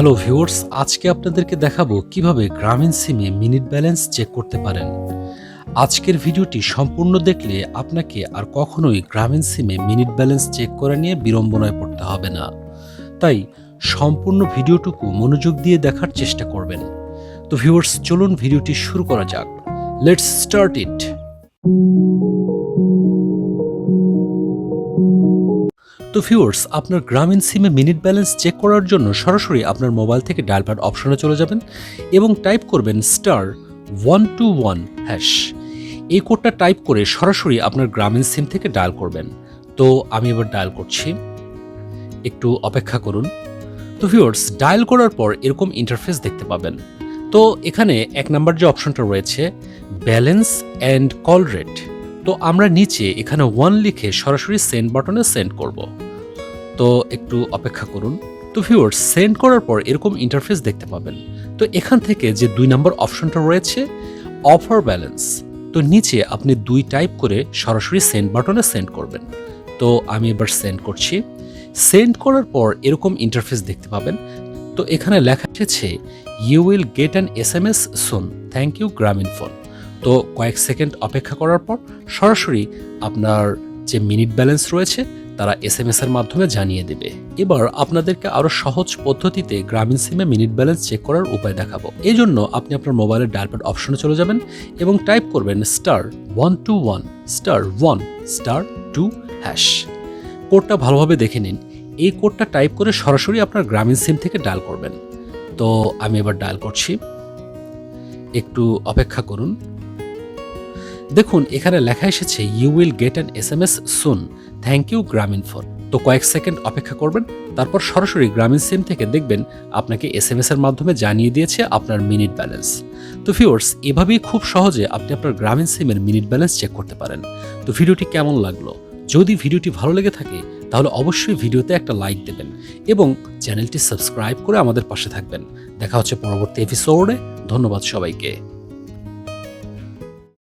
Hello viewers আজকে আপনাদেরকে দেখাবো কীভাবে গ্রামীণ সিমে মিনিট ব্যালেন্স চেক করতে পারেন। আজকের ভিডিওটি সম্পূর্ণ দেখলে আপনাকে আর কখনোই গ্রামীণ সিমে মিনিট ব্যালেন্স চেক করা নিয়ে বিড়ম্বনায় পড়তে হবে না। তাই সম্পূর্ণ ভিডিওটুকু মনোযোগ দিয়ে দেখার চেষ্টা করবেন। তো ভিউয়ার্স চলুন ভিডিওটি শুরু করা যাক। লেটস স্টার্ট ইট তো ভিউয়ার্স আপনার গ্রামীণ সিমে মিনিট ব্যালেন্স চেক করার জন্য সরাসরি আপনার মোবাইল থেকে ডায়াল প্যাড অপশনে চলে যাবেন এবং টাইপ করবেন star one two one hash এই কোডটা টাইপ করে সরাসরি আপনার গ্রামীণ সিম থেকে ডায়াল করবেন। তো আমি এবার ডায়াল করছি। একটু অপেক্ষা করুন। তো ভিউয়ার্স ডায়াল করার পর এরকম ইন্টারফেস দেখতে পাবেন। তো এখানে এক নাম্বার যে অপশনটা রয়েছে ব্যালেন্স অ্যান্ড কল রেট তো আমরা নিচে এখানে ওয়ান লিখে সরাসরি সেন্ড বাটনে সেন্ড করব। তো একটু অপেক্ষা করুন। তো ভিউয়ার্স সেন্ড করার পর এরকম ইন্টারফেস দেখতে পাবেন। তো এখান থেকে যে দুই নম্বর অপশনটা রয়েছে অফার ব্যালেন্স তো নিচে আপনি দুই টাইপ করে সরাসরি সেন্ড বাটনে সেন্ড করবেন। তো আমি এবার সেন্ড করছি। সেন্ড করার পর এরকম ইন্টারফেস দেখতে পাবেন। তো এখানে লেখা এসেছে you will get an S M S soon thank you Grameenphone তো কয়েক সেকেন্ড অপেক্ষা করার পর সরাসরি আপনার যে মিনিট ব্যালেন্স রয়েছে তারা এস এম এর মাধ্যমে জানিয়ে দেবে। এবার আপনাদেরকে আরও সহজ পদ্ধতিতে গ্রামীণ সিমে মিনিট ব্যালেন্স চেক করার উপায় দেখাবো। এই জন্য আপনি আপনার মোবাইলের ডায়ালপ্যাড অপশনে চলে যাবেন এবং টাইপ করবেন star one two one star one star two hash কোডটা ভালোভাবে দেখে নিন। এই কোডটা টাইপ করে সরাসরি আপনার গ্রামীণ সিম থেকে ডায়াল করবেন। তো আমি এবার ডায়াল করছি। একটু অপেক্ষা করুন। দেখুন, এখানে লেখা এসেছে you will get an S M S soon thank you Grameenphone তো কয়েক সেকেন্ড অপেক্ষা করবেন, তারপর সরাসরি গ্রামীণ সিম থেকে দেখবেন আপনাকে এস এম এর মাধ্যমে জানিয়ে দিয়েছে আপনার মিনিট ব্যালেন্স তো ভিউয়ার্স এভাবেই খুব সহজে আপনি আপনার গ্রামীণ সিমের মিনিট ব্যালেন্স চেক করতে পারেন। তো ভিডিওটি কেমন লাগল? যদি ভিডিওটি ভালো লেগে থাকে, তাহলে অবশ্যই ভিডিওতে একটা লাইক দেবেন এবং চ্যানেলটি সাবস্ক্রাইব করে আমাদের পাশে থাকবেন। দেখা হচ্ছে পরবর্তী এপিসোডে ধন্যবাদ সবাইকে।